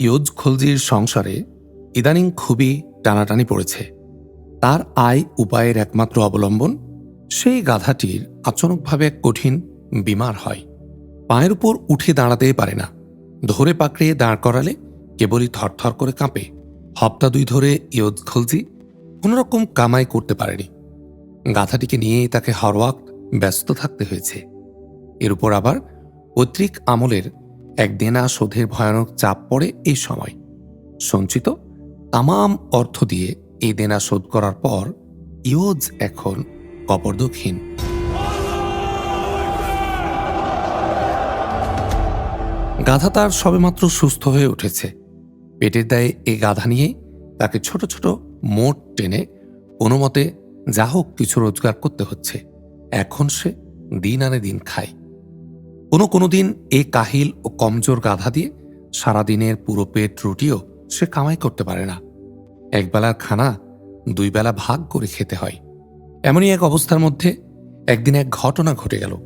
ইয়োজ খলজির সংসারে ইদানিং খুবই টানাটানি পড়েছে। তার আয় উপায়ের একমাত্র অবলম্বন সেই গাধাটির আচরণভাবে কঠিন, বিমার হয়। পায়ের উপর উঠে দাঁড়াতেই পারে না। ধরে পাকড়ে দাঁড় করালে কেবলই থরথর করে কাঁপে। হপ্তা দুই ধরে ইয়োজ খলজি কোনোরকম কামাই করতে পারেনি। গাধাটিকে নিয়েই তাকে হরওয়াক ব্যস্ত থাকতে হয়েছে। এর উপর আবার পৈতৃক আমলের এক দেনা শোধের ভয়ানক চাপ পড়ে এই সময়। সঞ্চিত তামাম অর্থ দিয়ে এই দেনা শোধ করার পর ইয়োজ এখন কপর্দকহীন গাধা তার সবেমাত্র সুস্থ হয়ে উঠেছে। পেটের দায়ে এই গাধা নিয়ে তাকে ছোট ছোট মোট টেনে কোনো মতে যা হোক কিছু রোজগার করতে হচ্ছে। এখন সে দিন আনে দিন খায়। কোনো কোনো দিন এই কাহিল ও কমজোর গাধা দিয়ে সারাদিনের পুরো পেট রুটিও সে কামাই করতে পারে না। একবেলার খানা দুই বেলা ভাগ করে খেতে হয়। এমনই এক অবস্থার মধ্যে একদিন এক ঘটনা ঘটে গেল।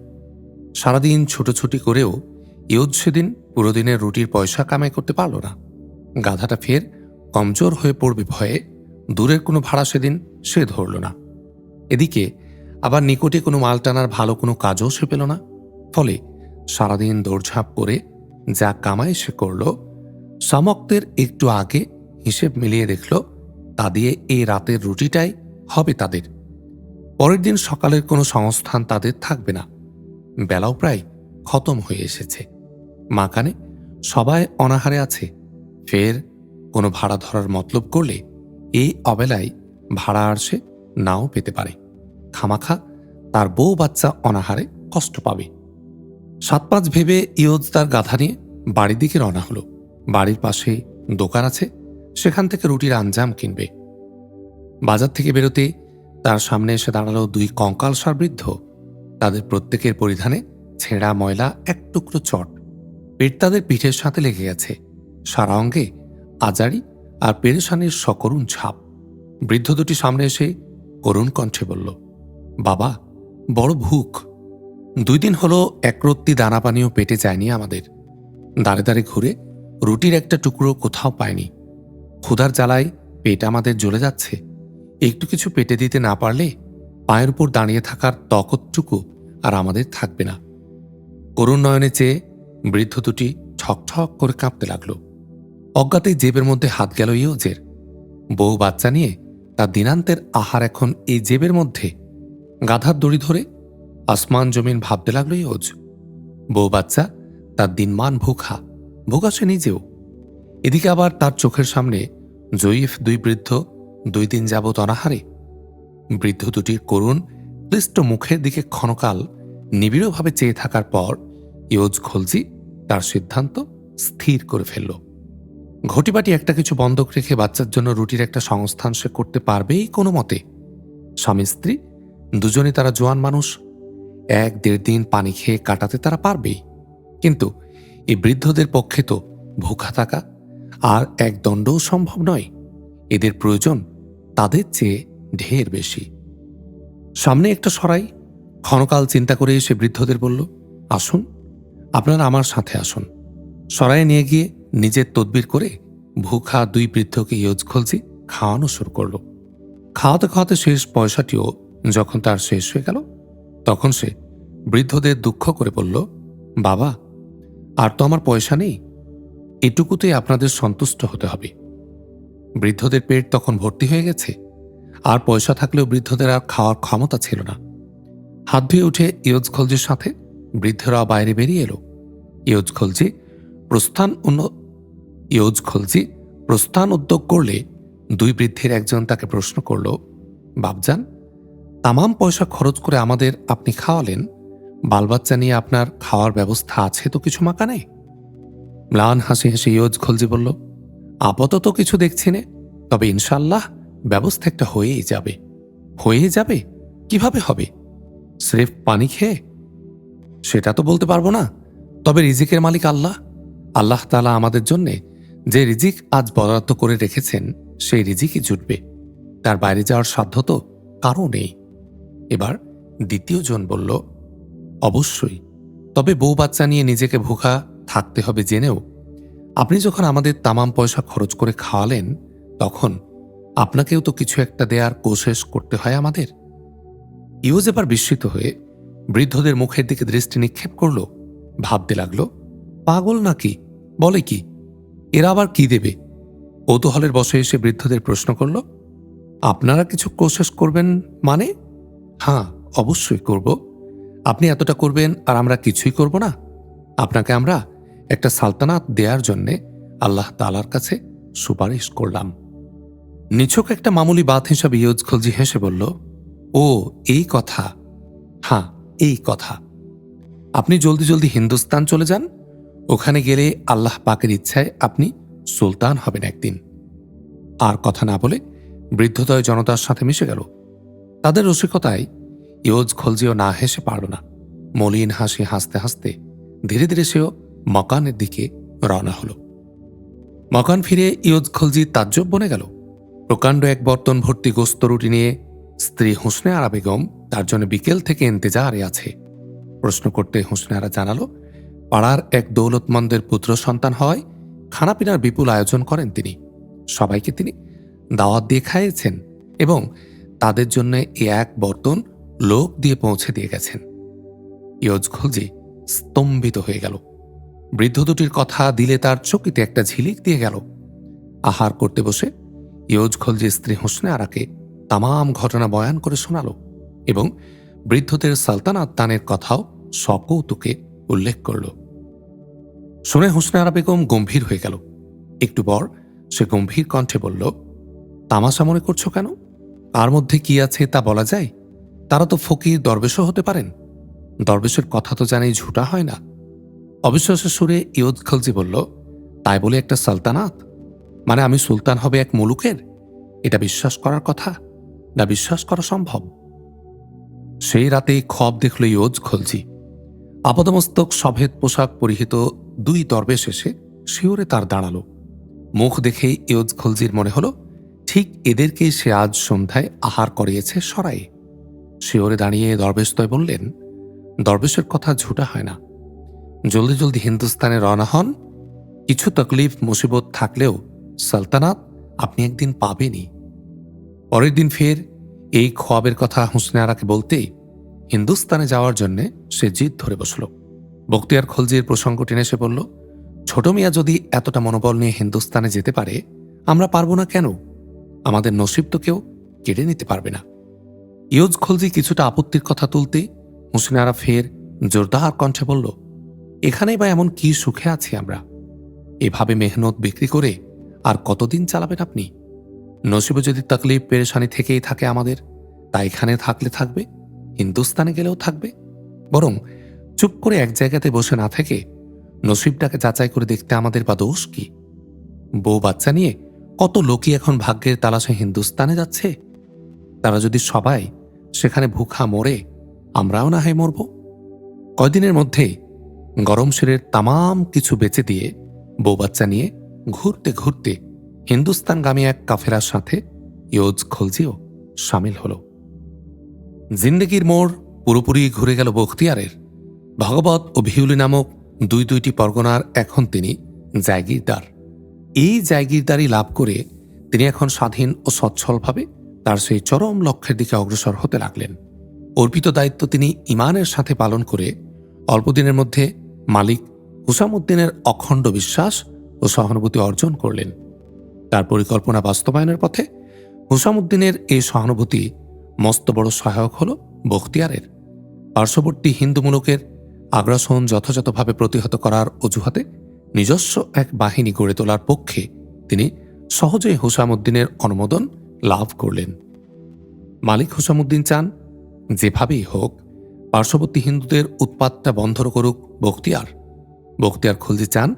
সারাদিন ছুটোছুটি করেও ইউদ সেদিন পুরো দিনের রুটির পয়সা কামাই করতে পারল না। গাধাটা ফের কমজোর হয়ে পড়বে ভয়ে দূরের কোনো ভাড়া সেদিন সে ধরল না। এদিকে আবার নিকটে কোনো মাল টানার ভালো কোনো কাজও সে পেল না। ফলে সারাদিন দৌড়ঝাঁপ করে যা কামাই সে করল সামক্তের একটু আগে হিসেব মিলিয়ে দেখল, তা দিয়ে এই রাতের রুটিটাই হবে তাদের। পরের দিন সকালের কোনো সংস্থান তাদের থাকবে না। বেলাও প্রায় খতম হয়ে এসেছে। মাকানে সবাই অনাহারে আছে। ফের কোনো ভাড়া ধরার মতলব করলে এই অবেলায় ভাড়া আর সে নাও পেতে পারে। খামাখা তার বউ বাচ্চা অনাহারে কষ্ট পাবে। সাত পাঁচ ভেবে ইয়োজ তার গাধা নিয়ে বাড়ির দিকে রওনা হলো। বাড়ির পাশে দোকান আছে, সেখান থেকে রুটির আঞ্জাম কিনবে। বাজার থেকে বেরোতে তার সামনে এসে দাঁড়াল দুই কঙ্কালসার বৃদ্ধ তাদের প্রত্যেকের পরিধানে ছেঁড়া ময়লা, এক টুকরো চট। পেট তাদের পিঠের সাথে লেগে গেছে। সারা অঙ্গে আজারি আর পেরেশানির সকরুণ ছাপ। বৃদ্ধ দুটি সামনে এসে করুণ কণ্ঠে বলল, বাবা, বড় ভুক। দুই দিন হলো একরত্তি দানা পানিও পেটে যায়নি আমাদের। দাঁড়ে দাঁড়ে ঘুরে রুটির একটা টুকরো কোথাও পায়নি ক্ষুধার জ্বালায় পেট আমাদের জ্বলে যাচ্ছে। একটু কিছু পেটে দিতে না পারলে পায়ের উপর দাঁড়িয়ে থাকার তকতটুকু আর আমাদের থাকবে না। করুণ নয়নে চেয়ে বৃদ্ধ দুটি ঠক ঠক করে কাঁপতে লাগল। অজ্ঞাতেই জেবের মধ্যে হাত গেল ইয়োজের বউ বাচ্চা নিয়ে তার দিনান্তের আহার এখন এই জেবের মধ্যে। গাধার দড়ি ধরে আসমান জমিন ভাবতে লাগল ইয়োজ বউ বাচ্চা, তার দিনমান ভুখা ভুখা সে নিজেও। এদিকে আবার তার চোখের সামনে জয়ীফ দুই বৃদ্ধ, দুই দিন যাবৎ অনাহারে। বৃদ্ধ দুটির করুণ, ক্লিষ্ট মুখের দিকে ক্ষণকাল নিবিড়ভাবে চেয়ে থাকার পর ইয়োজ খলজি তার সিদ্ধান্ত স্থির করে ফেলল। ঘটিবাটি একটা কিছু বন্ধক রেখে বাচ্চার জন্য রুটির একটা সংস্থান সে করতে পারবেই কোনো মতে। স্বামী স্ত্রী দুজনে তারা জোয়ান মানুষ এক দেড় দিন পানি খেয়ে কাটাতে তারা পারবেই। কিন্তু এই বৃদ্ধদের পক্ষে তো ভুখা থাকা আর এক দণ্ডও সম্ভব নয়। এদের প্রয়োজন তাদের চেয়ে ঢের বেশি। সামনে একটা সরাই। ক্ষণকাল চিন্তা করে এসে বৃদ্ধদের বলল, আসুন, আপনারা আমার সাথে আসুন। সরাই নিয়ে গিয়ে নিজের তদবির করে ভুখা দুই বৃদ্ধকে ইয়োজ খলজি খাওয়ানো শুরু করল। খাওয়াতে খাওয়াতে শেষ পয়সাটিও যখন তার শেষ হয়ে গেল তখন সে বৃদ্ধদের দুঃখ করে বলল, বাবা, আর তো আমার পয়সা নেই। এটুকুতেই আপনাদের সন্তুষ্ট হতে হবে। বৃদ্ধদের পেট তখন ভর্তি হয়ে গেছে। আর পয়সা থাকলেও বৃদ্ধদের আর খাওয়ার ক্ষমতা ছিল না। হাত ধুয়ে উঠে ইয়োজ খলজির সাথে বৃদ্ধরা বাইরে বেরিয়ে এলো। ইয়োজ খলজি প্রস্থান ইয়োজ খলজি প্রস্থান উদ্যোগ করলে দুই বৃদ্ধের একজন তাকে প্রশ্ন করল বাবজান তামাম পয়সা খরচ করে আমাদের আপনি খাওয়ালেন, বালবাচ্চা নিয়ে আপনার খাওয়ার ব্যবস্থা আছে তো কিছু মাকানে ম্লান হাসি হাসি ইয়োজ খলজি বলল, আপাতত কিছু দেখছি নে, তবে ইনশাল্লাহ ব্যবস্থা একটা হয়েই যাবে। হয়ে যাবে? কীভাবে হবে? স্রেফ পানি খেয়ে? সেটা তো বলতে পারব না, তবে রিজিকের মালিক আল্লাহ। আল্লাহ তালা আমাদের জন্যে যে রিজিক আজ বরাদ্দ করে রেখেছেন, সেই রিজিকই জুটবে। তার বাইরে যাওয়ার সাধ্য তো কারও নেই। এবার দ্বিতীয় জন বলল, অবশ্যই। তবে বউ বাচ্চা নিয়ে নিজেকে ভুখা থাকতে হবে জেনেও, আপনি যখন আমাদের তামাম পয়সা খরচ করে খাওয়ালেন, তখন আপনাকেও তো কিছু একটা দেয়ার কোশেষ করতে হয় আমাদের? ইউজ এবার বিস্মিত হয়ে বৃদ্ধদের মুখের দিকে দৃষ্টি নিক্ষেপ করল, ভাবতে লাগল, পাগল নাকি? বলে কি? এরা আবার কি দেবে? কৌতূহলের বসে এসে বৃদ্ধদের প্রশ্ন করল, আপনারা কিছু কোশেষ করবেন মানে? হ্যাঁ অবশ্যই করব। আপনি এতটা করবেন আর আমরা কিছুই করব না। আপনাকে আমরা একটা সালতানাত দেওয়ার জন্যে আল্লাহ তালার কাছে সুপারিশ করলাম। নিছক একটা মামুলি বাত হিসাবে ইউজ খলজি হেসে বলল, ও, এই কথা। হ্যাঁ এই কথা। আপনি জলদি জলদি হিন্দুস্তান চলে যান। ওখানে গেলে আল্লাহ পাকের ইচ্ছায় আপনি সুলতান হবেন একদিন। আর কথা না বলে বৃদ্ধদয় জনতার সাথে মিশে গেল। তাদের রসিকতায় ইয়োজ খলজিও না হেসে পারল না। মলিন হাসি হাসতে হাসতে ধীরে ধীরে সেও মকানের দিকে রওনা হল। মকান ফিরে ইয়োজ খলজি তাজ্জব বনে গেল। প্রকাণ্ড এক বর্তন ভর্তি গোস্ত রুটি নিয়ে স্ত্রী হুসনে আরা বেগম তার জন্য বিকেল থেকে ইন্তেজারে আছে। প্রশ্ন করতে হুসনে আরা জানালো, পাড়ার এক দৌলতমন্দের পুত্র সন্তান হয় খানাপিনার বিপুল আয়োজন করেন তিনি। সবাইকে তিনি দাওয়াত দিয়ে খাইয়েছেন এবং তাদের জন্য এ এক বর্তন লোক দিয়ে পৌঁছে দিয়ে গেছেন। ইয়জ খলজি স্তম্ভিত হয়ে গেল। বৃদ্ধ দুটির কথা দিলে তার চকিতে একটা ঝিলিক দিয়ে গেল। আহার করতে বসে ইয়োজ খলজি স্ত্রী হোসনে আরাকে তামাম ঘটনা বয়ান করে শোনাল এবং বৃদ্ধদের সালতানাত দানের কথাও সকৌতুকে উল্লেখ করল। শুনে হোসনে আরা বেগম গম্ভীর হয়ে গেল। একটু পর সে গম্ভীর কণ্ঠে বলল, তামাশা মনে করছ কেন? তার মধ্যে কি আছে তা বলা যায়? তারা তো ফকির দরবেশও হতে পারেন। দরবেশের কথা তো জানি ঝুটা হয় না। অবিশ্বাসের সুরে ইয়দ খলজি বলল, তাই বলে একটা সালতানাত? মানে আমি সুলতান হবে এক মুলুকের? এটা বিশ্বাস করার কথা? না বিশ্বাস করা সম্ভব? সেই রাতেই খব দেখল ইয়োজ খলজি। আপাদমস্তক সভেদ পোশাক পরিহিত দুই দরবেশ এসে শিওরে তার দাঁড়াল। মুখ দেখেই ইয়োজ খলজির মনে হলো ঠিক এদেরকেই সে আজ সন্ধ্যায় আহার করিয়েছে সরায়ে শিওরে দাঁড়িয়ে দরবেশতয় বললেন, দরবেশের কথা ঝুটা হয় না। জলদি জলদি হিন্দুস্তানে রওনা হন। কিছু তকলিফ, মুসিবত থাকলেও সালতানাত আপনি একদিন পাবেনই। পরের দিন ফের এই খোয়াবের কথা হুসনে আরাকে বলতেই হিন্দুস্তানে যাওয়ার জন্য সে জিদ ধরে বসল। বক্তিয়ার খলজির প্রসঙ্গ টেনে সে বলল, ছোট মিয়া যদি এতটা মনোবল নিয়ে হিন্দুস্তানে যেতে পারে, আমরা পারব না কেন? আমাদের নসিব তো কেউ কেড়ে নিতে পারবে না। ইয়োজ খলজি কিছুটা আপত্তির কথা তুলতে হুসনে আরা ফের জোরদার কণ্ঠে বলল, এখানেই বা এমন কি সুখে আছি আমরা? এভাবে মেহনত বিক্রি করে আর কতদিন চালাবেন আপনি? নসিব যদি তকলিফ পেরেশানি থেকেই থাকে আমাদের, তা এখানে থাকলে থাকবে, হিন্দুস্তানে গেলেও থাকবে। বরং চুপ করে এক জায়গাতে বসে না থেকে নসিবটাকে যাচাই করে দেখতে আমাদের বা দোষ কি? বউ বাচ্চা নিয়ে কত লোকই এখন ভাগ্যের তালাশে হিন্দুস্তানে যাচ্ছে? তারা যদি সবাই সেখানে ভুখা মরে, আমরাও না হয় মরব? কয়দিনের মধ্যেই গরম শিরের তামাম কিছু বেঁচে দিয়ে বউ বাচ্চা নিয়ে ঘুরতে ঘুরতে হিন্দুস্তানগামী এক কাফেরার সাথে ইয়োজ খলজিও সামিল হল। জিন্দেগির মোড় পুরোপুরি ঘুরে গেল বখতিয়ারের। ভগবত ও ভিউলি নামক দুই দুইটি পরগনার এখন তিনি জায়গিরদার এই জায়গিরদারি লাভ করে তিনি এখন স্বাধীন ও সচ্ছলভাবে তার সেই চরম লক্ষ্যের দিকে অগ্রসর হতে লাগলেন। অর্পিত দায়িত্ব তিনি ইমানের সাথে পালন করে অল্পদিনের মধ্যে মালিক হুসামুদ্দিনের অখণ্ড বিশ্বাস ও সহানুভূতি অর্জন করলেন। তার পরিকল্পনা বাস্তবায়নের পথে হুসামুদ্দিনের এই সহানুভূতি মস্ত বড় সহায়ক হল বখতিয়ারের। পার্শ্ববর্তী হিন্দুমূলকের আগ্রাসন যথাযথভাবে প্রতিহত করার অজুহাতে নিজস্ব এক বাহিনী গড়ে তোলার পক্ষে তিনি সহজেই হুসামুদ্দিনের অনুমোদন লাভ করলেন। মালিক হুসামুদ্দিন চান, যেভাবেই হোক, পার্শ্ববর্তী হিন্দুদের উৎপাতটা বন্ধ করুক বখতিয়ার। বখতিয়ার খুলজি চান,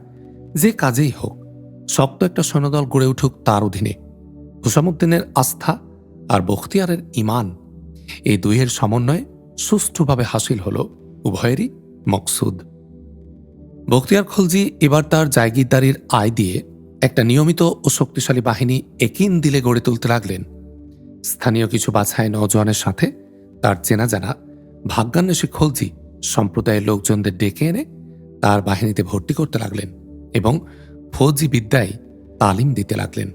যে কাজেই হোক, শক্ত একটা সৈন্যদল গড়ে উঠুক তার অধীনে। হুসামুদ্দিনের আস্থা আর বখতিয়ারের ইমান এই দুইয়ের সমন্বয়ে সুষ্ঠুভাবে হাসিল হল উভয়েরই মকসুদ। বখতিয়ার খলজি এবার তার জায়গিরদারির আয় দিয়ে একটা নিয়মিত ও শক্তিশালী বাহিনী একিন দিলে গড়ে তুলতে লাগলেন। স্থানীয় কিছু বাছাই নজওয়ানের সাথে তার চেনা জানা ভাগ্যান্বেষী খলজি সম্প্রদায়ের লোকজনদের ডেকে এনে তার বাহিনীতে ভর্তি করতে লাগলেন এবং ফৌজি বিদ্যায় তালিম দিতে লাগলেন।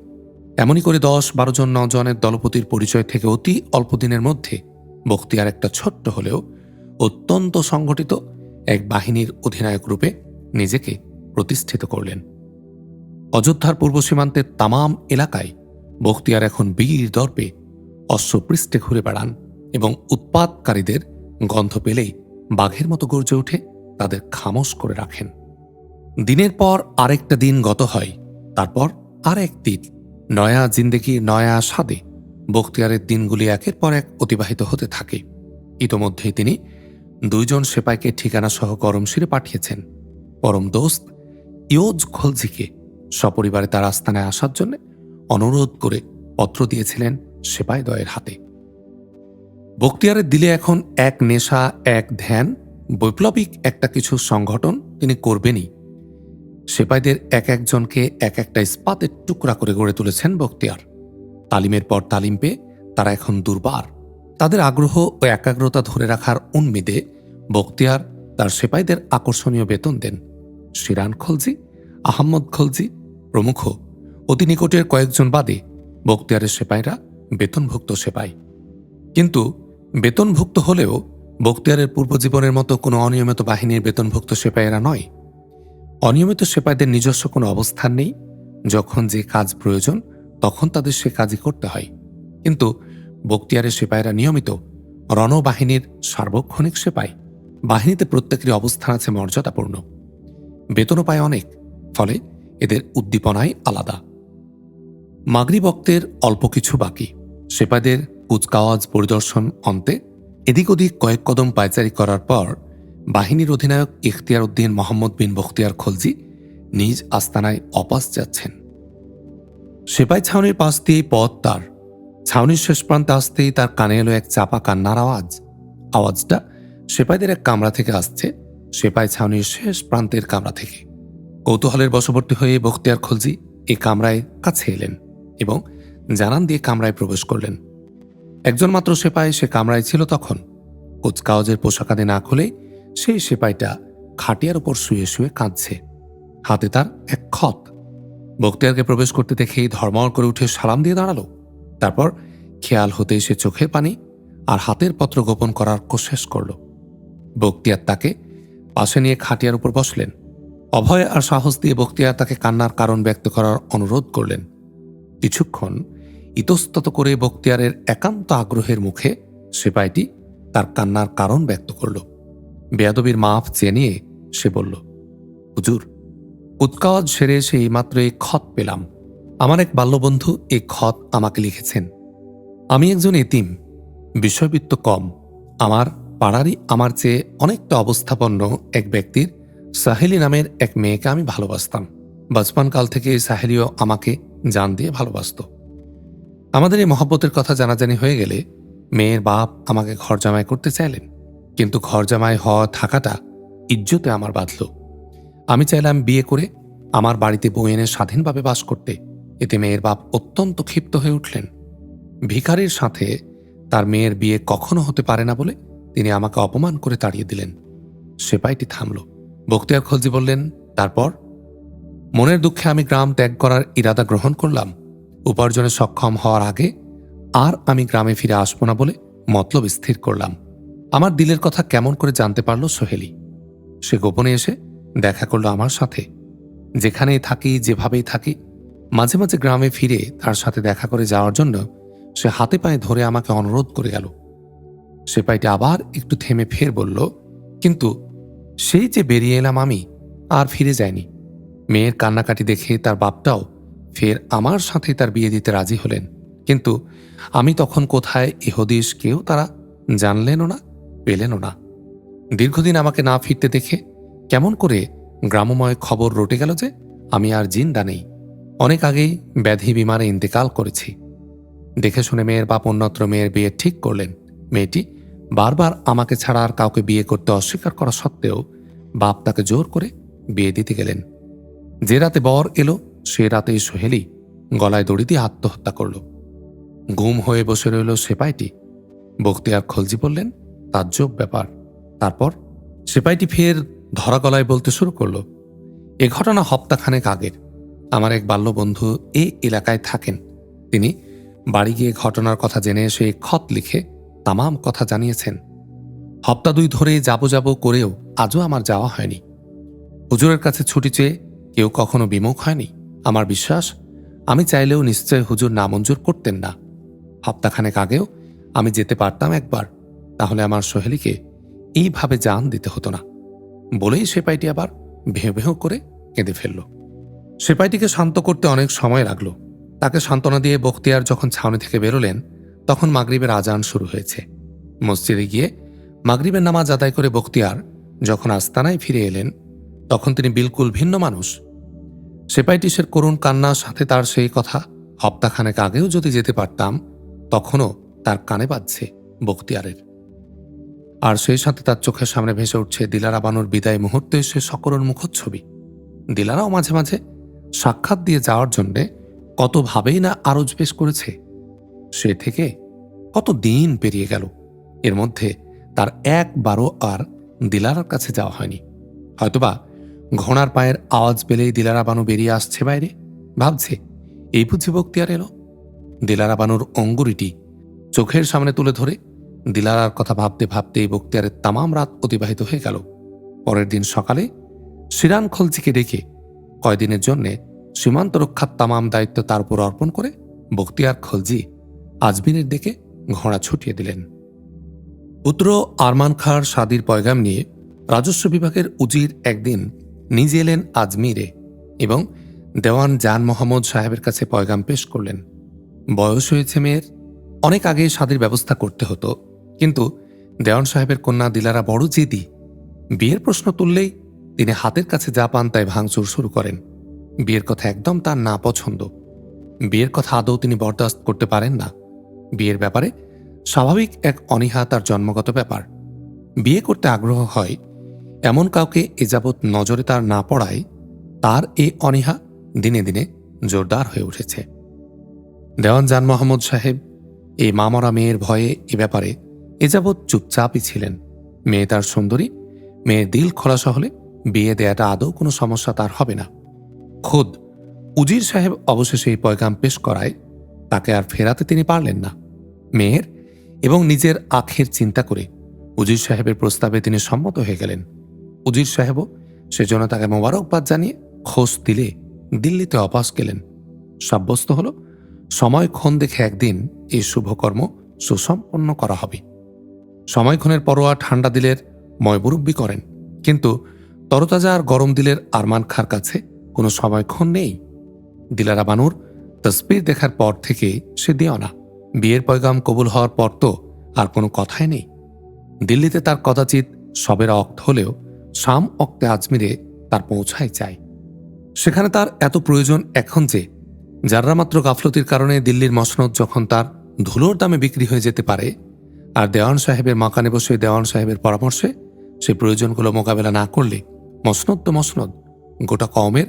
এমনই করে দশ বারো জন নজনের দলপতির পরিচয় থেকে অতি অল্প দিনের মধ্যে বখতিয়ার একটা ছোট্ট হলেও অত্যন্ত সংগঠিত এক বাহিনীর অধিনায়ক রূপে নিজেকে প্রতিষ্ঠিত করলেন। অযোধ্যার পূর্ব সীমান্তের তামাম এলাকায় বখতিয়ার এখন বীর দর্পে অশ্বপৃষ্ঠে ঘুরে বেড়ান এবং উৎপাতকারীদের গন্ধ পেলেই বাঘের মতো গর্জে উঠে তাদের খামোশ করে রাখেন। দিনের পর আরেকটা দিন গত হয়, তারপর আরেক দিন। নয়া জিন্দেগি, নয়া স্বাদে বখতিয়ারের দিনগুলি একের পর এক অতিবাহিত হতে থাকে। ইতোমধ্যেই তিনি দুইজন সেপাইকে ঠিকানা সহ গরমশিরে পাঠিয়েছেন। পরম দোস্ত ইয়োজ খলজিকে সপরিবারে তার আস্থানায় আসার জন্য অনুরোধ করে পত্র দিয়েছিলেন সেপাইদয়ের হাতে। বক্তিয়ারের দিলে এখন এক নেশা, এক ধ্যান, বৈপ্লবিক একটা কিছু সংগঠন তিনি করবেনই। সেপাইদের এক একজনকে এক একটা ইস্পাতের টুকরা করে গড়ে তুলেছেন বক্তিয়ার। তালিমের পর তালিম পেয়ে তারা এখন দুর্বার। তাদের আগ্রহ ও একাগ্রতা ধরে রাখার উন্মিদে বক্তিয়ার তার সেপাইদের আকর্ষণীয় বেতন দেন। শিরান খলজি, আহম্মদ খলজি প্রমুখ। অতি নিকটের কয়েকজন বাদে বক্তিয়ারের সেপাইরা বেতনভুক্ত সেপাই। কিন্তু বেতনভুক্ত হলেও বক্তিয়ারের পূর্বজীবনের মতো কোনো অনিয়মিত বাহিনীর বেতনভুক্ত সেপাইরা নয়। অনিয়মিত সেপাইদের নিজস্ব কোনো অবস্থান নেই। যখন যে কাজ প্রয়োজন, তখন তাদের সে কাজই করতে হয়। কিন্তু বক্তিয়ারের সেপাইরা নিয়মিত রণবাহিনীর সার্বক্ষণিক সেপাই। বাহিনীতে প্রত্যেকেরই অবস্থান আছে মর্যাদাপূর্ণ। বেতনও পায় অনেক, ফলে এদের উদ্দীপনাই আলাদা। মাগরি বক্তের অল্প কিছু বাকি। সেপাইদের কুচকাওয়াজ পরিদর্শন অন্তে এদিক ওদিক কয়েক কদম পায়চারি করার পর বাহিনীর অধিনায়ক ইখতিয়ার উদ্দিন মোহাম্মদ বিন বখতিয়ার খলজি নিজ আস্তানায় অপাস যাচ্ছেন। সেপাই ছাউনির পাশ দিয়েই পথ তার। ছাউনির শেষ প্রান্তে আসতেই তার কানে এলো এক চাপা কান্নার আওয়াজ। আওয়াজটা সেপাইদের এক কামরা থেকে আসছে সেপাই ছাউনির শেষ প্রান্তের কামরা থেকে। কৌতূহলের বশবর্তী হয়ে বখতিয়ার খলজি এই কামরায় কাছে এলেন এবং জানান দিয়ে কামরায় প্রবেশ করলেন। একজন মাত্র সেপাই সে কামরায় ছিল তখন। কুচকাওয়াজের পোশাকাদি না খুলে সেই সেপাইটা খাটিয়ার উপর শুয়ে শুয়ে কাঁদছে। হাতে তার এক খত। বক্তিয়ারকে প্রবেশ করতে দেখেই ধর্মর করে উঠে সালাম দিয়ে দাঁড়াল। তারপর খেয়াল হতেই সে চোখের পানি আর হাতের পত্র গোপন করার কোশেষ করল। বক্তিয়ার তাকে পাশে নিয়ে খাটিয়ার উপর বসলেন। অভয় আর সাহস দিয়ে বক্তিয়ার তাকে কান্নার কারণ ব্যক্ত করার অনুরোধ করলেন। কিছুক্ষণ ইতস্তত করে বক্তিয়ারের একান্ত আগ্রহের মুখে সেপাইটি তার কান্নার কারণ ব্যক্ত করল। বেয়াদবির মাফ চেয়ে নিয়ে সে বলল, হুজুর, উৎকাওয়াজ সেরে এসে এইমাত্র এই খত পেলাম। আমার এক বাল্যবন্ধু এই খত আমাকে লিখেছেন। আমি একজন এতিম। বিষয়বৃত্ত কম। আমার পাড়ারই আমার চেয়ে অনেকটা অবস্থাপন্ন এক ব্যক্তির সাহেলি নামের এক মেয়েকে আমি ভালোবাসতাম। বাচপানকাল থেকে সাহেলিও আমাকে জান দিয়ে ভালোবাসত। আমাদের এই মহব্বতের কথা জানাজানি হয়ে গেলে মেয়ের বাপ আমাকে ঘর জামাই করতে চাইলেন। কিন্তু ঘর জামাই হওয়া থাকাটা ইজ্জতে আমার বাঁধল। আমি চাইলাম বিয়ে করে আমার বাড়িতে বউ এনে স্বাধীনভাবে বাস করতে। এতে মেয়ের বাপ অত্যন্ত ক্ষিপ্ত হয়ে উঠলেন। ভিখারির সাথে তার মেয়ের বিয়ে কখনো হতে পারে না বলে তিনি আমাকে অপমান করে তাড়িয়ে দিলেন। সেপাইটি থামল। বক্তিয়ার খলজি বললেন, তারপর? মনের দুঃখে আমি গ্রাম ত্যাগ করার ইরাদা গ্রহণ করলাম। উপার্জনে সক্ষম হওয়ার আগে আর আমি গ্রামে ফিরে আসব না বলে মতলব স্থির করলাম। আমার দিলের কথা কেমন করে জানতে পারল সোহেলি। সে গোপনে এসে দেখা করল আমার সাথে। যেখানেই থাকি, যেভাবেই থাকি, মাঝে মাঝে গ্রামে ফিরে তার সাথে দেখা করে যাওয়ার জন্য সে হাতে পায়ে ধরে আমাকে অনুরোধ করে গেল। সেপাইটি আবার একটু থেমে ফের বলল, কিন্তু সেই যে বেরিয়ে এলাম আমি, আর ফিরে যায়নি। মেয়ের কান্নাকাটি দেখে তার বাপটাও ফের আমার সাথে তার বিয়ে দিতে রাজি হলেন। কিন্তু আমি তখন কোথায় এহদিস কেউ তারা জানলেনও না, পেলেনও না। দীর্ঘদিন আমাকে না ফিরতে দেখে কেমন করে গ্রামময় খবর রটে গেল যে আমি আর জিন্দা নেই। অনেক আগেই ব্যাধি বিমারে ইন্তেকাল করেছি। দেখে শুনে মেয়ের বাপ অন্যত্র মেয়ের বিয়ে ঠিক করলেন। মেয়েটি বারবার আমাকে ছাড়া আর কাউকে বিয়ে করতে অস্বীকার করা সত্ত্বেও বাপ তাকে জোর করে বিয়ে দিতে গেলেন। যে রাতে বর এলো, সে রাতেই সোহেলি গলায় দড়ি দিয়ে আত্মহত্যা করল। গুম হয়ে বসে রইল সেপাইটি। বখতিয়ার খলজি বললেন তার তাজ্জব ব্যাপার। তারপর সেপাইটি ফের ধরা গলায় বলতে শুরু করল, এ ঘটনা হপ্তাখানেক আগের। আমার এক বাল্যবন্ধু এ এলাকায় থাকেন। তিনি বাড়ি গিয়ে ঘটনার কথা জেনে এসে খত লিখে তামাম কথা জানিয়েছেন। হপ্তা দুই ধরে যাব যাব করেও আজও আমার যাওয়া হয়নি। হুজুরের কাছে ছুটি চেয়ে কেউ কখনো বিমুখ হয়নি। আমার বিশ্বাস, আমি চাইলেও নিশ্চয় হুজুর নামঞ্জুর করতেন না। হপ্তাখানেক আগেও আমি যেতে পারতাম একবার, তাহলে আমার সোহেলিকে এইভাবে জান দিতে হতো না। বলেই সেপাইটি আবার ভেউ ভেউ করে কেঁদে ফেলল। সেপাইটিকে শান্ত করতে অনেক সময় লাগল। তাকে সান্ত্বনা দিয়ে বখতিয়ার যখন ছাউনি থেকে বেরোলেন তখন মাগরিবের আজান শুরু হয়েছে। মসজিদে গিয়ে মাগরিবের নামাজ আদায় করে বখতিয়ার যখন আস্তানায় ফিরে এলেন, তখন তিনি বিলকুল ভিন্ন মানুষ। সেপাইটিসের করুণ কান্নার সাথে তার সেই কথা হপ্তাখানেক আগেও যদি যেতে পারতাম, তখনও তার কানে বাজছে বখতিয়ারের। আর সেই সাথে তার চোখের সামনে ভেসে উঠছে দিলারা বানুর বিদায় মুহূর্তে সে সকরণ মুখচ্ছবি। দিলারাও মাঝে মাঝে সাক্ষাৎ দিয়ে যাওয়ার জন্যে কত ভাবেই না আরজ পেশ করেছে, সে থেকে কত দিন পেরিয়ে গেল? এর মধ্যে তার একবারও আর দিলারার কাছে যাওয়া হয়নি। হয়তোবা ঘোড়ার পায়ের আওয়াজ পেলেই দিলারা বানু বেরিয়ে আসছে বাইরে। ভাবছে, এই বুঝি বক্তিয়ার এলো? দিলারা বানুর অঙ্গুরিটি চোখের সামনে তুলে ধরে দিলারার কথা ভাবতে ভাবতেই বক্তিয়ারের তামাম রাত অতিবাহিত হয়ে গেল। পরের দিন সকালে শিরান খলজিকে ডেকে কয়দিনের জন্যে সীমান্ত রক্ষার তামাম দায়িত্ব তার উপর অর্পণ করে বক্তিয়ার খলজি আজমিনের দিকে ঘোড়া ছুটিয়ে দিলেন। পুত্র আরমান খাঁর সাদির পয়গাম নিয়ে রাজস্ব বিভাগের উজির একদিন নিজে এলেন আজমিরে এবং দেওয়ান জান মোহাম্মদ সাহেবের কাছে পয়গাম পেশ করলেন। বয়স হয়েছে মেয়ের, অনেক আগে সাদির ব্যবস্থা করতে হতো, কিন্তু দেওয়ান সাহেবের কন্যা দিলারা বড় জেদি। বিয়ের প্রশ্ন তুললেই তিনি হাতের কাছে যা পান তাই ভাঙচুর শুরু করেন। বিয়ের কথা একদম তার না পছন্দ। বিয়ের কথা আদৌ তিনি বরদাস্ত করতে পারেন না। বিয়ের ব্যাপারে স্বাভাবিক এক অনীহা তার জন্মগত ব্যাপার। বিয়ে করতে আগ্রহ হয়, এমন কাউকে এ যাবৎ নজরে তার না পড়ায় তার এ অনীহা দিনে দিনে জোরদার হয়ে উঠেছে। দেওয়ান জান মোহাম্মদ সাহেব, এই মামরা মেয়ের ভয়ে এ ব্যাপারে এ যাবৎ চুপচাপই ছিলেন। মেয়ে তার সুন্দরী, মেয়ের দিল খোলাসা হলে বিয়ে দেয়াটা আদৌ কোনো সমস্যা তার হবে না। খোদ উজির সাহেব অবশেষে এই পয়গাম পেশ করায় তাকে আর ফেরাতে তিনি পারলেন না। মেয়ের এবং নিজের আখের চিন্তা করে উজির সাহেবের প্রস্তাবে তিনি সম্মত হয়ে গেলেন। উজির সাহেবও সেজন্য তাকে মোবারকবাদ জানিয়ে খোঁজ দিলে দিল্লিতে অপাস গেলেন। সাব্যস্ত হল সময়ক্ষণ দেখে একদিন এই শুভকর্ম সুসম্পন্ন করা হবে। সময়ক্ষণের পরোয়া ঠান্ডা দিলের ময়বুরব্বি করেন, কিন্তু তরতাজা আর গরম দিলের আরমান খার কাছে কোনো সময়ক্ষণ নেই। দিলারা বানুর তসবির দেখার পর থেকে সে দিও না বিয়ের পয়গাম কবুল হওয়ার পর তো আর কোনো কথাই নেই। দিল্লিতে তার কদাচিৎ সবেরা অক্ত হলেও শাম অক্তে আজমিরে তার পৌঁছাই চায়। সেখানে তার এত প্রয়োজন এখন যে যাররা মাত্র গাফলতির কারণে দিল্লির মসনদ যখন তার ধুলোর দামে বিক্রি হয়ে যেতে পারে আর দেওয়ান সাহেবের মাকানে বসে দেওয়ান সাহেবের পরামর্শে সে প্রয়োজনগুলো মোকাবেলা না করলে মসনদ তো মসনদ, গোটা কমের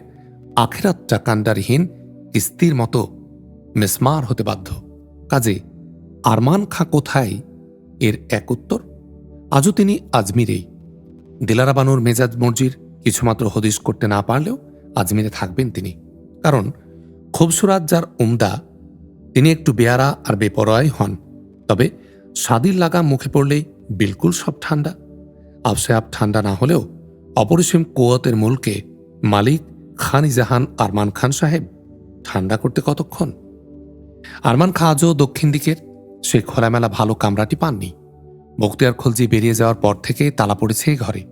আখেরাতটা কাণ্ডারহীন কিস্তির মতো মেসমার হতে বাধ্য। কাজে। আরমান খাঁ কোথায়? এর এক উত্তর, আজও তিনি আজমিরেই। দিলারা বানুর মেজাজ মর্জির কিছুমাত্র হদিশ করতে না পারলেও আজমিরে থাকবেন তিনি। কারণ, খুবসুরাত যার উমদা, তিনি একটু বেয়ারা আর বেপরোয়াই হন। তবে স্বাদির লাগা মুখে পড়লেই বিলকুল সব ঠান্ডা। আপসে আপ ঠান্ডা না হলেও অপরিসীম কুয়তের মূলকে মালিক খান ইজাহান আরমান খান সাহেব ঠান্ডা করতে কতক্ষণ? আরমান খাঁ আজও দক্ষিণ দিকের সে খোলামেলা ভালো কামরাটি পাননি। বক্তিয়ার খলজি বেরিয়ে যাওয়ার পর থেকে তালা পড়েছে ঘরে।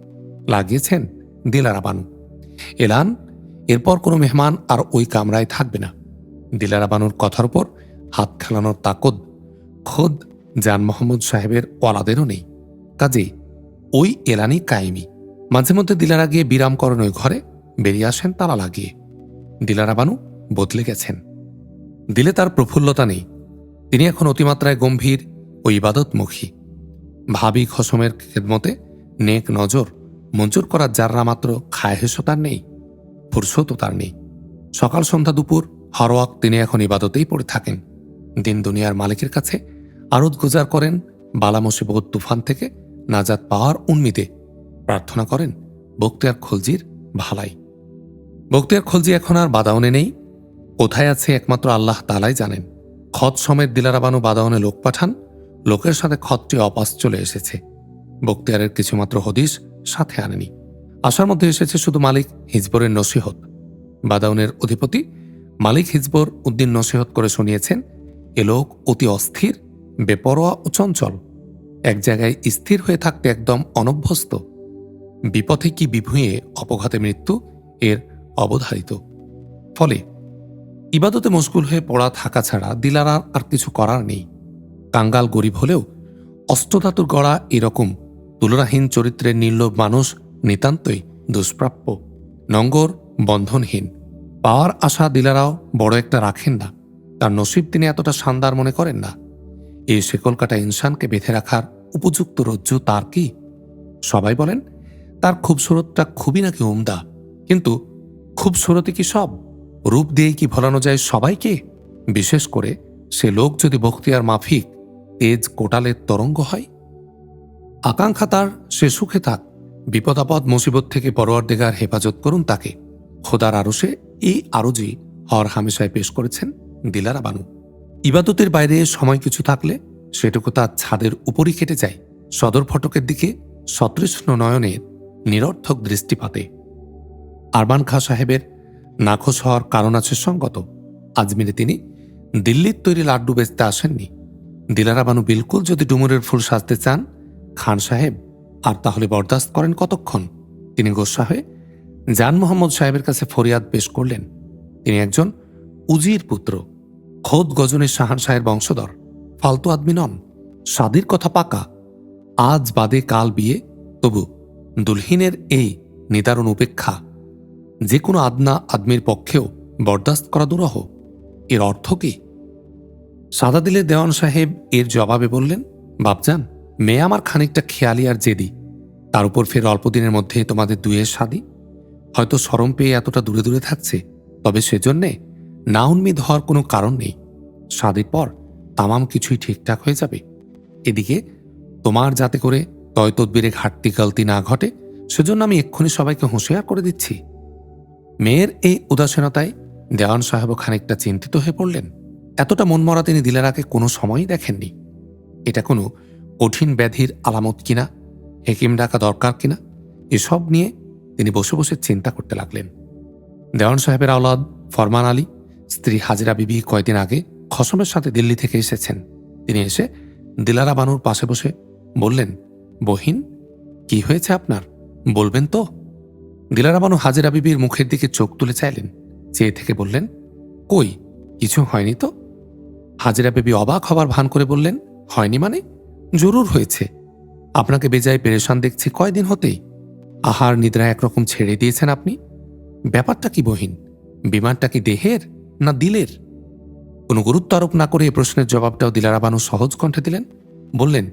লাগিয়েছেন দিলারা বানু এলান, এরপর কোনো মেহমান আর ওই কামরায় থাকবে না। দিলারা বানুর কথার উপর হাত খেলানোর তাকদ, খোদ জান মোহাম্মদ সাহেবের ওয়ালাদেরও নেই। কাজেই ওই এলানি কায়েমি। মাঝে মধ্যে দিলারা গিয়ে বিরাম করেন ওই ঘরে, বেরিয়ে আসেন তালা লাগিয়ে। দিলারা বানু বদলে গেছেন। দিলে তার প্রফুল্লতা নেই। তিনি এখন অতিমাত্রায় গম্ভীর ও ইবাদতমুখী। ভাবি খসমের খেদমতে নেক নজর, মঞ্জুর করার যাররা মাত্র খায়হেসও তার নেই, ফুরসতও তার নেই। সকাল সন্ধ্যা দুপুর হরওয়াক তিনি এখন ইবাদতেই পড়ে থাকেন। দিন দুনিয়ার মালিকের কাছে আরত গুজার করেন, বালা মুসিবত তুফান থেকে নাজাত পাওয়ার উন্মিতে প্রার্থনা করেন, বক্তিয়ার খলজির ভালাই। বক্তিয়ার খলজি এখন আর বাদাউনে নেই কোথায় আছে একমাত্র আল্লাহ তালাই জানেন। খত সমেত দিলারা বানু বাদাওয়ানে লোক পাঠান, লোকের সাথে খতটি অপাস চলে এসেছে। বক্তিয়ারের কিছুমাত্র হদিস সাথে আনেনি। আসার মধ্যে এসেছে শুধু মালিক হিজবরের নসিহত। বাদাউনের অধিপতি মালিক হিজবর উদ্দিন নসিহত করে শুনিয়েছেন, এ লোক অতি অস্থির, বেপরোয়া ও চঞ্চল। এক জায়গায় স্থির হয়ে থাকতে একদম অনভ্যস্ত। বিপথে কি বিভুঁয়ে অপঘাতে মৃত্যু এর অবধারিত। ফলে ইবাদতে মশগুল হয়ে পড়া থাকা ছাড়া দিলারার আর কিছু করার নেই। কাঙ্গাল গরিব হলেও অষ্টধাতুর গড়া এরকম তুলনাহীন চরিত্রের নির্লোভ মানুষ নিতান্তই দুষ্প্রাপ্য, নঙ্গর, বন্ধনহীন। পাওয়ার আশা দিলারাও বড় একটা রাখেন না। তার নসিব তিনি এতটা শানদার মনে করেন না। এই শেকলকাটা ইনসানকে বেঁধে রাখার উপযুক্ত রজ্জু তার কি? সবাই বলেন, তার খুবসুরতটা খুবই নাকি উমদা। কিন্তু খুবসুরতি কি সব? রূপ দিয়ে কি ভোলানো যায় সবাইকে? বিশেষ করে সে লোক যদি বখতিয়ার মাফিক, তেজ কোটালের তরঙ্গ হয়? আকাঙ্ক্ষা তার, সে সুখে থাক। বিপদাপদ মুসিবত থেকে পরোয়ার দেগার হেফাজত করুন তাকে। খোদার আরশে এই আরজি হর হামেশায় পেশ করেছেন দিলারা বানু ইবাদতের বাইরে সময় কিছু থাকলে সেটুকু তার ছাদের উপরই কেটে যায়। সদর ফটকের দিকে সতৃষ্ণ নয়নের নিরর্থক দৃষ্টিপাতে। আরবান খাঁ সাহেবের নাখোশ হওয়ার কারণ আছে সঙ্গত। আজমিরে তিনি দিল্লির তৈরি লাড্ডু বেচতে আসেননি। দিলারা বানু বিলকুল যদি ডুমুরের ফুল সাজতে চান, খান সাহেব, আর তাহলে বরদাস্ত করেন কতক্ষণ? তিনি গোস্বা হয়ে জান মোহাম্মদ সাহেবের কাছে ফরিয়াদ পেশ করলেন। তিনি একজন উজির পুত্র, খোদ গজনের শাহান শাহের বংশধর, ফালতু আদমি নন স্বাদের কথা পাকা। আজ বাদে কাল বিয়ে, তবু দুলহিনের এই নিদারুণ উপেক্ষা যে কোনো আদনা আদমির পক্ষেও বরদাস্ত করা দুরহ। এর অর্থ কি? সাদা দিলে দেওয়ান সাহেব এর জবাবে বললেন, বাপজান, মেয়ে আমার খানিকটা খেয়ালি আর জেদি। তার উপর ফের অল্প দিনের মধ্যে তোমাদের দুয়ের স্বাদী হয়তো সরম পেয়ে এতটা দূরে দূরে থাকছে, তবে সেজন্যে না উন্মিদ হওয়ার কোনো কারণ নেই। স্বাদের পর তামাম কিছুই ঠিকঠাক হয়ে যাবে। এদিকে তোমার যাতে করে তয় তদ্বিরে ঘাটতি গালতি না ঘটে, সেজন্য আমি এক্ষুনি সবাইকে হুঁশিয়ার করে দিচ্ছি। মেয়ের এই উদাসীনতায় দেওয়ান সাহেবও খানিকটা চিন্তিত হয়ে পড়লেন। এতটা মনমরা তিনি দিলারাকে কোনো সময়ই দেখেননি। এটা কোনো কঠিন ব্যাধির আলামত কিনা, হেকিম ডাকা দরকার কিনা, এসব নিয়ে তিনি বসে বসে চিন্তা করতে লাগলেন। দেওয়ান সাহেবের আওলাদ ফরমান আলী, স্ত্রী হাজিরা বিবি কয়দিন আগে খসমের সাথে দিল্লি থেকে এসেছেন। তিনি এসে দিলারা বানুর পাশে বসে বললেন, বহিন, কি হয়েছে আপনার? বলবেন তো? দিলারা বানু হাজিরা বিবির মুখের দিকে চোখ তুলে চাইলেন। চেয়ে থেকে বললেন, কই, কিছু হয়নি তো? হাজিরা বিবি অবাক হবার ভান করে বললেন, হয়নি মানে? জরুর হয়েছে। আপনাকে বেজায় পেরেশান দেখছি কয়দিন হতেই। আহার নিদ্রা একরকম ছেড়ে দিয়েছেন আপনি। ব্যাপারটা কি বহিন? বিমানটা কি দেহের না দিলের? কোনো গুরুত্ব আরোপ না করে এ প্রশ্নের জবাবটাও দিলারা বানু সহজ কণ্ঠে দিলেন। বললেন,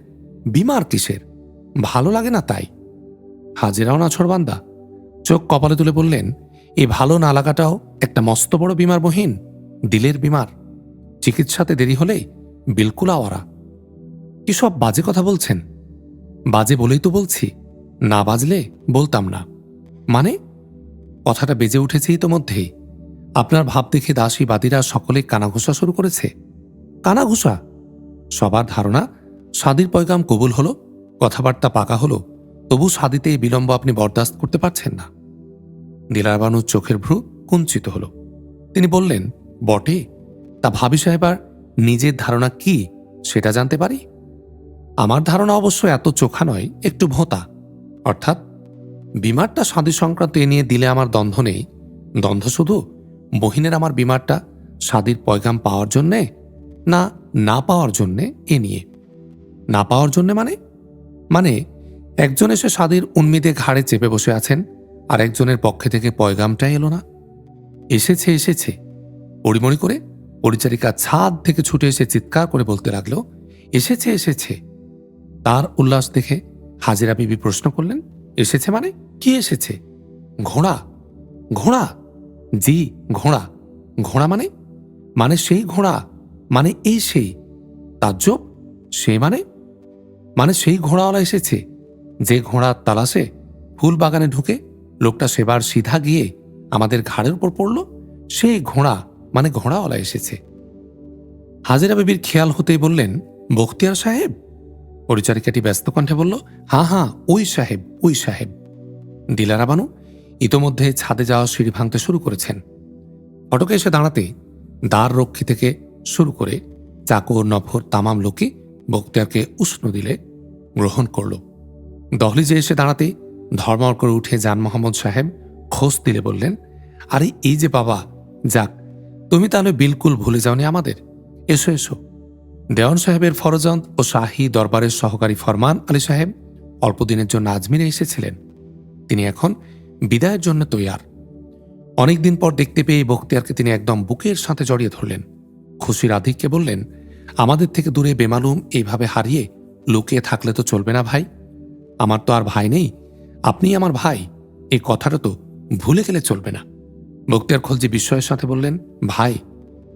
বিমার কিসের? ভালো লাগে না তাই। হাজিরাও না ছড়বান্দা। চোখ কপালে তুলে বললেন এই ভালো না লাগাটাও একটা মস্ত বড় বিমার বহিন, দিলের বিমার। চিকিৎসাতে দেরি হলে বিলকুল আওয়ারা। কি সব বাজে কথা বলছেন? বাজে বলেই তো বলছি, না বাজলে বলতাম না। মানে? কথাটা বেজে উঠেছে ইতোমধ্যেই। আপনার ভাব দেখে দাসী বাদীরা সকলে কানাঘুষা শুরু করেছে। কানাঘুষা? সবার ধারণা, সাদির পয়গাম কবুল হলো, কথাবার্তা পাকা হলো, তবু সাদিতে এই বিলম্ব আপনি বরদাস্ত করতে পারছেন না। দিলারবানুর চোখের ভ্রু কুঞ্চিত হল। তিনি বললেন, বটে, তা ভাবি সাহেবার নিজের ধারণা কি সেটা জানতে পারি? আমার ধারণা অবশ্য এত চোখা নয়, একটু ভোঁতা। অর্থাৎ, বিমারটা স্বাদী সংক্রান্ত এ নিয়ে দিলে আমার দ্বন্দ্ব নেই। দ্বন্দ্ব শুধু বহিনের আমার বিমারটা স্বাদীর পয়গাম পাওয়ার জন্যে, না না পাওয়ার জন্যে এ নিয়ে। না পাওয়ার জন্যে মানে? মানে একজন এসে স্বাদীর উন্মিদে ঘাড়ে চেপে বসে আছেন আর একজনের পক্ষে থেকে পয়গামটা এলো না। এসেছে এসেছে। পরিমরি করে পরিচারিকা ছাদ থেকে ছুটে এসে চিৎকার করে বলতে লাগল, এসেছে এসেছে। তার উল্লাস দেখে হাজিরা বিবি প্রশ্ন করলেন, এসেছে মানে? কি এসেছে? ঘোড়া ঘোড়া। জি, ঘোড়া। ঘোড়া মানে? মানে সেই ঘোড়া। মানে এই সেই। তাজ্জব? সে মানে? মানে সেই ঘোড়াওয়ালা এসেছে। যে ঘোড়ার তালাশে ফুল বাগানে ঢুকে লোকটা সেবার সিধা গিয়ে আমাদের ঘাড়ের উপর পড়ল। সেই ঘোড়া মানে ঘোড়াওয়ালা এসেছে। হাজিরা বিবির খেয়াল হতেই বললেন, বখতিয়ার সাহেব? পরিচারিকাটি ব্যস্ত কণ্ঠে বলল হ্যাঁ হ্যাঁ ওই সাহেব ওই সাহেব। ডিলারা বানু ইতোমধ্যে ছাদে যাওয়া সিঁড়ি ভাঙতে শুরু করেছেন। ফটকে এসে দাঁড়াতে দ্বার রক্ষী থেকে শুরু করে চাকর নফর তামাম লোকে বক্তিয়ারকে উষ্ণ দিলে গ্রহণ করল। দহলিজে এসে দাঁড়াতে ধর্মর করে উঠে যান মোহাম্মদ সাহেব, খোঁজ দিলে বললেন, আরে, এই যে বাবা, যাক, তুমি তাহলে বিলকুল ভুলে যাওনি আমাদের। এসো এসো। দেওয়ান সাহেবের ফরজন্দ ও শাহী দরবারের সহকারী ফরমান আলী সাহেব অল্প দিনের জন্য আজমিরে এসেছিলেন। তিনি এখন বিদায়ের জন্য তৈয়ার। অনেকদিন পর দেখতে পেয়ে বক্তিয়ারকে তিনি একদম বুকের সাথে জড়িয়ে ধরলেন। খুশির আধিককে বললেন, আমাদের থেকে দূরে বেমালুম এইভাবে হারিয়ে লুকিয়ে থাকলে তো চলবে না ভাই। আমার তো আর ভাই নেই আপনি আমার ভাই। এই কথাটা তো ভুলে গেলে চলবে না। বক্তিয়ার খলজি বিস্ময়ের সাথে বললেন, ভাই,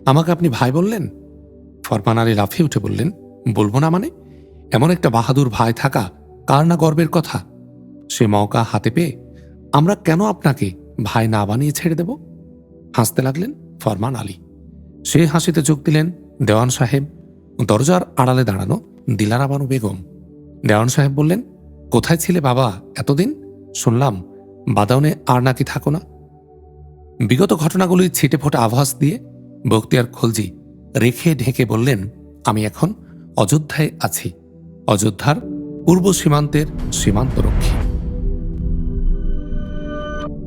আমাকে আপনি ভাই বললেন? ফরমান আলী লাফিয়ে উঠে বললেন, বলব না মানে? এমন একটা বাহাদুর ভাই থাকা কার না গর্বের কথা? সে মৌকা হাতে পেয়ে আমরা কেন আপনাকে ভাই না বানিয়ে ছেড়ে দেব? হাসতে লাগলেন ফরমান আলী। সে হাসিতে যোগ দিলেন, দেওয়ান সাহেব, দরজার আড়ালে দাঁড়ানো দিলারা বানু বেগম। দেওয়ান সাহেব বললেন কোথায় ছিলে বাবা এতদিন? শুনলাম, বাদাউনে আর নাকি থাকো না। বিগত ঘটনাগুলির ছিটে ফোটা আভাস দিয়ে বক্তিয়ার খলজি রেখে ঢেকে বললেন, আমি এখন অযোধ্যায় আছি। অযোধ্যার পূর্ব সীমান্তের সীমান্তরক্ষী।